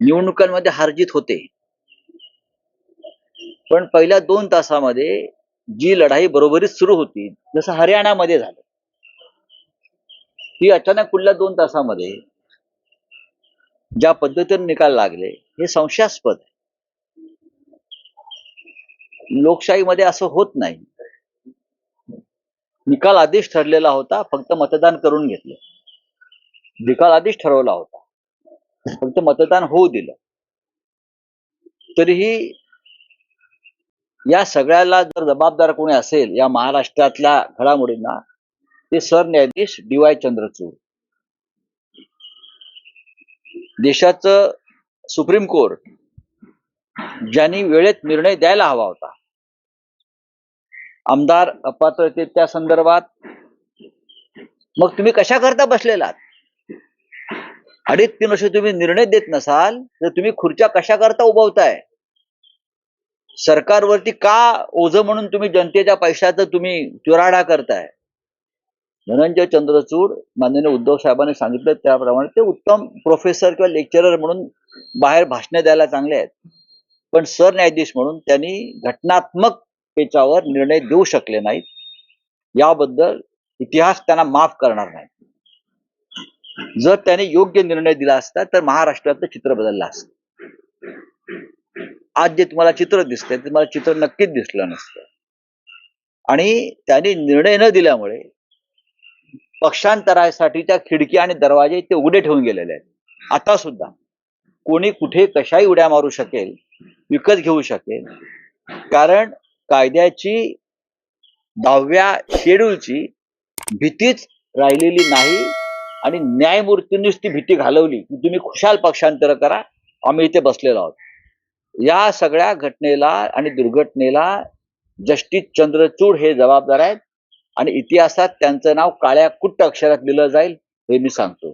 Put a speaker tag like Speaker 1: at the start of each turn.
Speaker 1: निवडणुकांमध्ये हारजीत होते. पण पहिल्या दोन तासामध्ये जी लढाई बरोबरीच सुरू होती जसं हरियाणामध्ये झालं ती अचानक पुढल्या दोन तासामध्ये ज्या पद्धतीने निकाल लागले हे संशयास्पद आहे. लोकशाहीमध्ये असं होत नाही. निकाल आधीच ठरलेला होता फक्त मतदान करून घेतलं. निकाल आधीच ठरवला होता. फक्त मतदान होऊ दिलं. तरीही या सगळ्याला जर जबाबदार कोणी असेल या महाराष्ट्रातल्या घडामोडींना ते सरन्यायाधीश डी वाय चंद्रचूड. देशाचं सुप्रीम कोर्ट ज्यांनी वेळेत निर्णय द्यायला हवा होता आमदार अपात्रतेच्या संदर्भात मग तुम्ही कशा करता बसलेलात? अडीच तीन वर्ष तुम्ही निर्णय देत नसाल तर तुम्ही खुर्च्या कशा करता उभवताय? सरकारवरती का ओझ म्हणून तुम्ही जनतेच्या पैशाचं तुम्ही चुराडा करताय? धनंजय चंद्रचूड माननीय उद्धव साहेबांनी सांगितलं त्याप्रमाणे ते उत्तम प्रोफेसर किंवा लेक्चरर म्हणून बाहेर भाषणे द्यायला चांगले आहेत. पण सरन्यायाधीश म्हणून त्यांनी घटनात्मक पेचावर निर्णय देऊ शकले नाहीत. याबद्दल इतिहास त्यांना माफ करणार नाही जर त्याने योग्य निर्णय दिला असता तर महाराष्ट्रातलं चित्र बदललं असतं. आज जे तुम्हाला चित्र दिसतंय ते तुम्हाला चित्र नक्कीच दिसलं नसतं. आणि त्यांनी निर्णय न दिल्यामुळे पक्षांतरासाठीच्या खिडकी आणि दरवाजे ते उघडे ठेवून गेलेले आहेत. आता सुद्धा कोणी कुठे कशाही उड्या मारू शकेल विकत घेऊ शकेल. कारण कायद्याची दहाव्या शेड्यूलची भीतीच राहिलेली नाही. आणि न्यायमूर्तींनीच ती भीती घालवली की तुम्ही खुशाल पक्षांतर करा आम्ही इथे बसलेलो आहोत. या सगळ्या घटनेला आणि दुर्घटनेला जस्टिस चंद्रचूड हे जबाबदार आहेत आणि इतिहासात त्यांचं नाव काळ्या कुट्ट अक्षरात लिहिलं जाईल हे मी सांगतो.